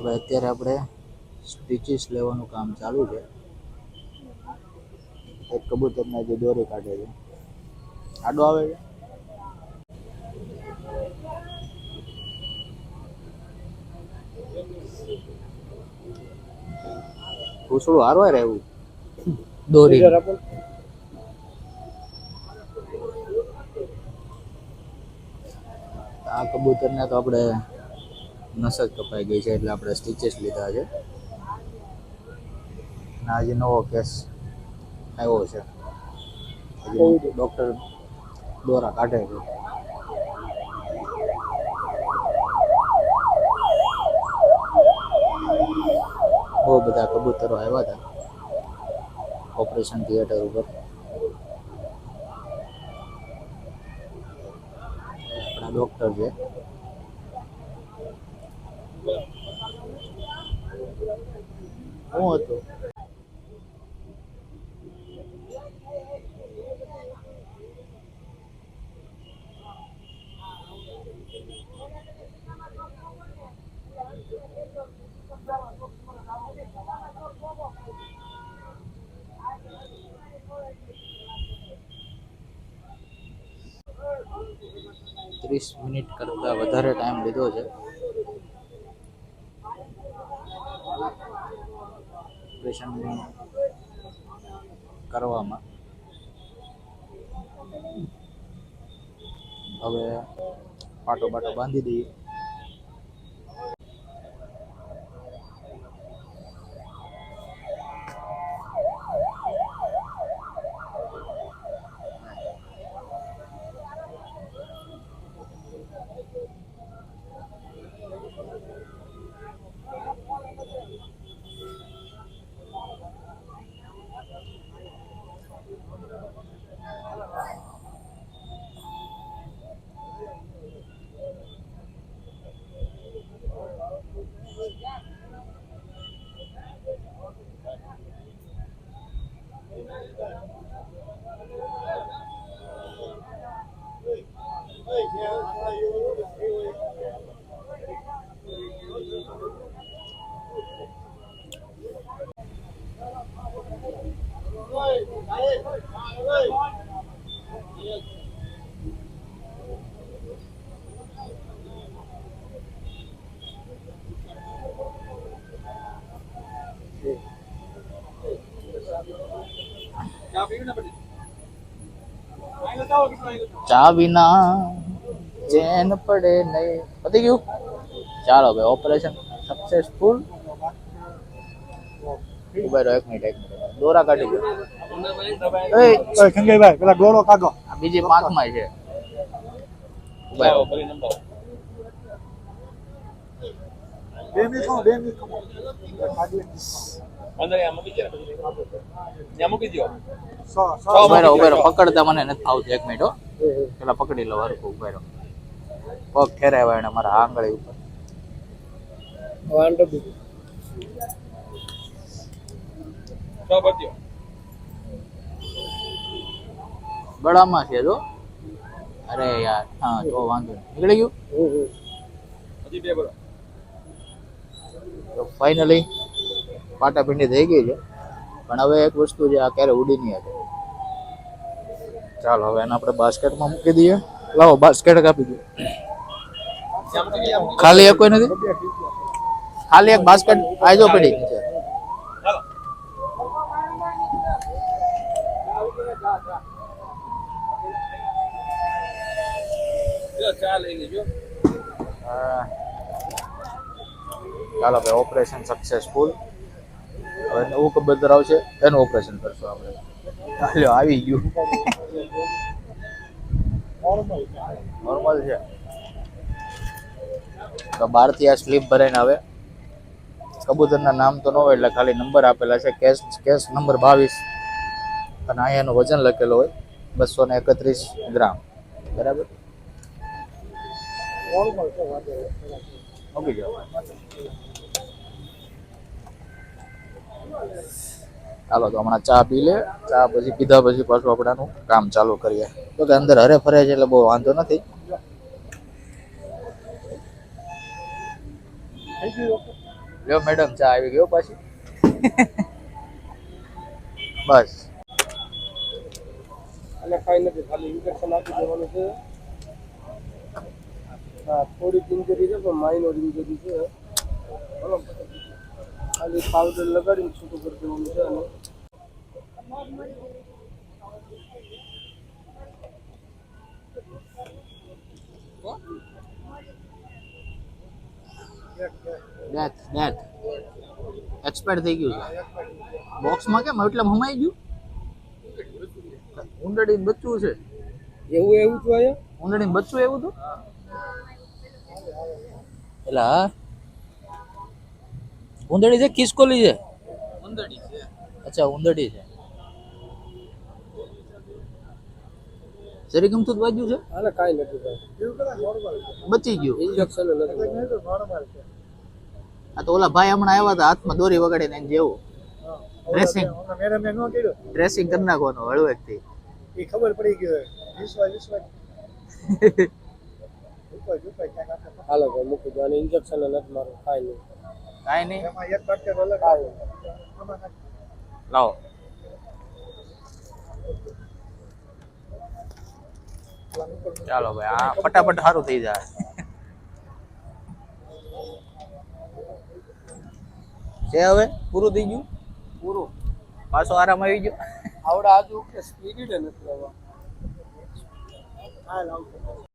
તો ભાઈ અત્યારે આપણે સ્ટીચીસ લેવાનું કામ ચાલુ છે. એક કબૂતરને જે દોરી કાઢે છે. આડો આવે છે? પૂછડું હારવા રહેવું દોરી. આ કબૂતરને તો આપણે નસ કપાઈ ગઈ છે એટલે આપણે સ્ટીચીસ લીધા છે. અને આજે નવો કેસ આવ્યો છે. ડૉક્ટર દોરા કાઢે છે. બહુ બધા કબૂતરો આવ્યા હતા ઓપરેશન થિયેટર ઉપર. આપણા ડૉક્ટર છે. શું હતું. ત્રીસ મિનિટ કરતાં વધારે ટાઈમ લીધો છે. ઓપરેશન કરવામાં. હવે પાટો બાટો બાંધી દઈએ. ચા વિના ચેન પડે નહીં. પતી ગયું? ચાલો ભાઈ ઓપરેશન સક્સેસફુલ ઊભા રહો એક મિનિટ એક મિનિટ દોરા કાઢી દો. એ ખંગાઈભાઈ પેલા દોરો કાઢો. આ બીજી પાંખમાં છે. ઊભા રહો. બે મિનિટ બે મિનિટ પકડતા મને નથી આવતું એક મિનિટ પેલા પકડી લો હરખું ઊભા રહો. પગ એને મારા આંગળી ઉપર. ગળામાં છે જો? અરે યાર હા જો વાંધો નીકળી ગયું? હજી બે ભરો તો ફાઇનલી પાટાપિંડી થઈ ગઈ છે. પણ હવે એક વસ્તુ છે આ ક્યારે ઉડી નહીં આવે ચાલો હવે એને આપણે બાસ્કેટમાં મૂકી દઈએ. લાવો બાસ્કેટ કાપી દઈએ. ખાલી એક કોઈ નથી? ખાલી એક બાસ્કેટ આજો પડી છે દે. ચાલો લ્યો, ચા લઈ લેજો હા. ચાલો ભાઈ ઓપરેશન સક્સેસફુલ હવે નવું કબૂતર આવશે, એનું ઓપરેશન કરશું આપણે. ચાલો આવી ગયું. નોર્મલ છે. તો બહારથી આ સ્લીપ ભરાઈને આવે. કબૂતરના નામ તો ન હોય એટલે ખાલી નંબર આપેલા છે. કેસ કેસ નંબર બાવીસ. અને અહીંયા એનું વજન લખેલું હોય બસો ને એકત્રીસ ગ્રામ. બરાબર? ચાલો તો હમણાં ચા પી લે. ચા પછી પીધા પછી પાછું આપણાનું કામ ચાલુ કરીએ. તો કે અંદર હરે ફરે છે એટલે બહુ વાંધો નથી. લ્યો મેડમ ચા આવી ગયો પાછી. બસ. કાંઈ નથી, ખાલી ઇન્જેક્શન આપી દેવાનું છે. હા, થોડીક ઇન્જરી છે, પણ માઇનોર ઇન્જરી છે. બરાબર. ખાલી પાવડર લગાડીને છૂટું કરી દેવાનું છે અને ડેથ ડેથ એક્સપાયર થઈ ગયું છે. બોક્સમાં કેમ? એટલે હમાઈ ગયું? ઉંદરડી બચ્ચું છે. એવું એવું તો આયા ઉંદરડી બચ્ચું એવું હતું? એલા ઊંધડી છે કિસકોલી છે? ઉંદરડી છે. અચ્છા ઉંદરડી છે. શરીર ગમતું વાગ્યું છે? હાલે કાઈ નથી ભાઈ. બચી ગયું. ઇન્જેક્શન નથી આ તો ઓલા ભાઈ હમણાં આવ્યા હતા હાથમાં દોરી વગાડીને જેવું. ડ્રેસિંગ ડ્રેસિંગ કરી નાખવાનું હળવેકથી. એ ખબર પડી ગયો વિશ્વાસ વિશ્વાસ હાલો ભાઈ મૂકી દો. અને ઇન્જેક્શન નથી મારું. કાંઈ નહીં. કાંઈ નહીં. એમાં એક ડોક્ટર અલગ આવે લાવો. ચાલો ભાઈ આ ફટાફટ સારું થઈ જાય. છે હવે? પૂરું થઈ ગયું? પૂરું. પાછો આરામ આવી ગયો. આવડે આજુ કે સ્પીડ નથી લાવજો